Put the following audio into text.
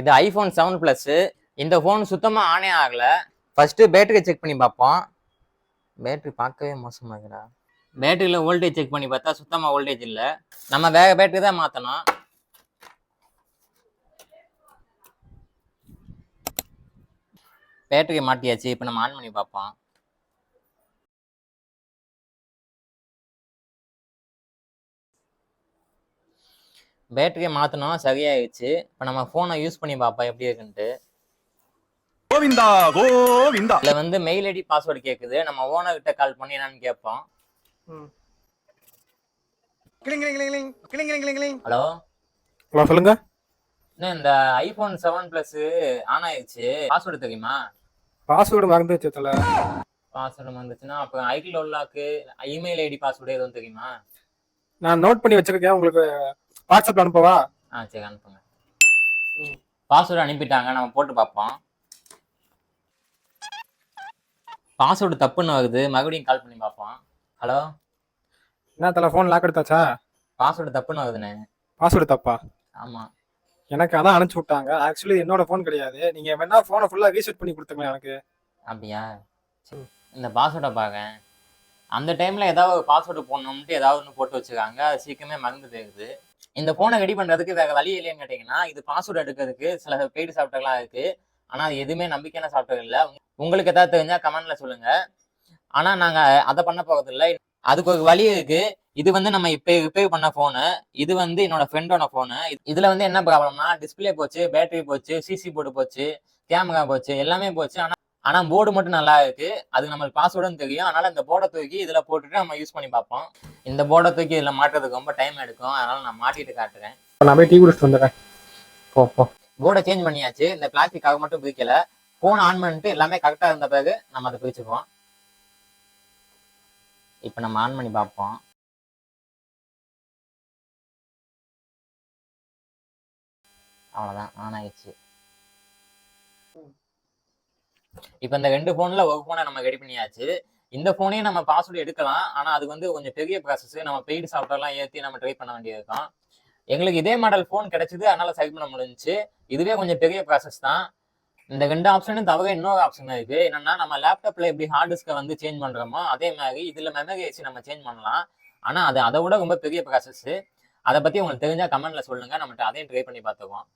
இது iPhone seven plus இந்த phone சுத்தமாக ஆனே ஆகலை. ஃபஸ்ட்டு பேட்டரி செக் பண்ணி பார்ப்போம். பேட்டரி பார்க்கவே மோசமா இருக்குடா. பேட்டரியில் வோல்டேஜ் செக் பண்ணி பார்த்தா சுத்தமாக வோல்டேஜ் இல்லை. நம்ம வேற பேட்டரி தான் மாற்றணும் பேட்டரி மாட்டியாச்சு. இப்போ நம்ம ஆன் பண்ணி பார்ப்போம். பேட்டரியை மாற்றணும் சரியாயிடுச்சு. இப்போ நம்ம ஃபோனை யூஸ் பண்ணி பார்ப்போம் எப்படி இருக்குன்ட்டு. கோவிந்தா கோவிந்தா. இதில் வந்து மெயில் ஐடி பாஸ்வேர்டு கேட்குது நம்ம ஓனர் கிட்ட கால் பண்ணி என்னன்னு கேட்போம். கிளிங் கிளிங் கிளிங் கிளிங் கிளிங் கிளிங் கிளிங். ஹலோ? ஹலோ சொல்லுங்க. இன்னும் இந்த ஐஃபோன் செவன் ப்ளஸ் ஆன் ஆயிடுச்சு? பாஸ்வேர்டு தெரியுமா? பாஸ்வேர்டு மறந்து வச்சதுல பாஸ்வேர்டு வந்துச்சுன்னா அப்புறம் iCloud lock email ID password எதுவும் தெரியுமா? நான் நோட் பண்ணி வச்சிருக்கேன் உங்களுக்கு வாட்ஸ்அப்ல அனுப்பவா? ஆ சரி அனுப்புங்க. பாஸ்வேர்டு அனுப்பிட்டாங்க நம்ம போட்டு பார்ப்போம். பாஸ்வேர்டு தப்புன்னு வருது மறுபடியும் கால் பண்ணி பார்ப்போம். ஹலோ என்ன தலை ஃபோன் லாக் எடுத்தாச்சா? பாஸ்வேர்டு தப்புன்னு வருதுண்ணே. பாஸ்வேர்டு தப்பா? ஆமாம் எனக்கு அதான் அனுப்பிச்சு விட்டாங்க. ஆக்சுவலி என்னோட ஃபோன் கிடையாது. நீங்க வேணா ஃபோனை ஃபுல்லா ரீசெட் பண்ணி கொடுத்துங்க எனக்கு. அப்படியா? சரி. இந்த பாஸ்வேர்டை பார்க்கேன் அந்த டைமில் ஏதாவது ஒரு பாஸ்வேர்டு போடணும்ட்டு ஏதாவது ஒன்று போட்டு வச்சுருக்காங்க. அது சீக்கிரமே மறந்து போயிருது. இந்த ஃபோனை ரெடி பண்ணுறதுக்கு வேறு வழி இல்லைன்னு கேட்டிங்கன்னா இது பாஸ்வேர்டு எடுக்கிறதுக்கு சில பெய்டு சாஃப்ட்வேர்லாம் இருக்குது ஆனால் அது எதுவுமே நம்பிக்கையான சாஃப்ட்வேர் இல்லை. உங்களுக்கு ஏதாவது தெரிஞ்சால் கமெண்ட்டில் சொல்லுங்கள் ஆனால் நாங்கள் அதை பண்ண போகிறதில்ல அதுக்கு ஒரு வழி இருக்குது இது வந்து நம்ம இப்போ ரிப்பேர் பண்ண ஃபோனு இது வந்து என்னோட ஃப்ரெண்டோட ஃபோனு இதில் வந்து என்ன ப்ராப்ளம்னா டிஸ்பிளே போச்சு பேட்டரி போச்சு சிசி போர்டு போச்சு கேமரா போச்சு எல்லாமே போச்சு. ஆனால் ஆனா போர்டு மட்டும் நல்லா இருக்கு. அது நம்மளுக்கு பாஸ்வேர்டும் தெரியும். அதனால இந்த போர்டை தூக்கி இதுல போட்டுட்டு நம்ம யூஸ் பண்ணி பார்ப்போம். இந்த போர்டை தூக்கி இதுல மாட்டுறதுக்கு ரொம்ப டைம் எடுக்கும். அதனால நான் மாட்டிட்டு காட்டுறேன். நான் போய் டீ குடிச்சிட்டு வந்துடுறேன். போ போ. போர்டை சேஞ்ச் பண்ணியாச்சு. இந்த பிளாஸ்டிக்காக மட்டும் பிரிக்கல. போன் ஆன் பண்ணிட்டு எல்லாமே கரெக்டா இருந்த பிறகு நம்ம அதை பிரிச்சுக்குவோம். இப்போ நம்ம ஆன் பண்ணி பார்ப்போம். அவ்வளோதான் ஆன் ஆயிடுச்சு. இப்போ இந்த ரெண்டு ஃபோனில் ஒரு ஃபோனை நம்ம ரெடி பண்ணியாச்சு. இந்த ஃபோனையும் நம்ம பாஸ்வேர்டு எடுக்கலாம். ஆனால் அது வந்து கொஞ்சம் பெரிய ப்ராசஸ் நம்ம பெய்டு சாஃப்ட்வேர்லாம் ஏற்றி நம்ம ட்ரை பண்ண வேண்டியிருக்கும் எங்களுக்கு இதே மாடல் ஃபோன் கிடைச்சது. அதனால சரி பண்ண முடிஞ்சுச்சு. இதுவே கொஞ்சம் பெரிய ப்ராசஸ் தான். இந்த ரெண்டு ஆப்ஷனும் தவிர இன்னொரு ஆப்ஷன் இருக்கு என்னன்னா நம்ம லேப்டாப்ல எப்படி ஹார்ட் டிஸ்கை வந்து சேஞ்ச் பண்றோமோ அதே மாதிரி இதுல மெமரி வச்சு நம்ம சேஞ்ச் பண்ணலாம். ஆனா அது அதை விட ரொம்ப பெரிய ப்ராசஸ் அதை பத்தி உங்களுக்கு தெரிஞ்சா கமெண்ட்ல சொல்லுங்க. நம்மகிட்ட அதையும் ட்ரை பண்ணி பார்த்துக்குவோம்.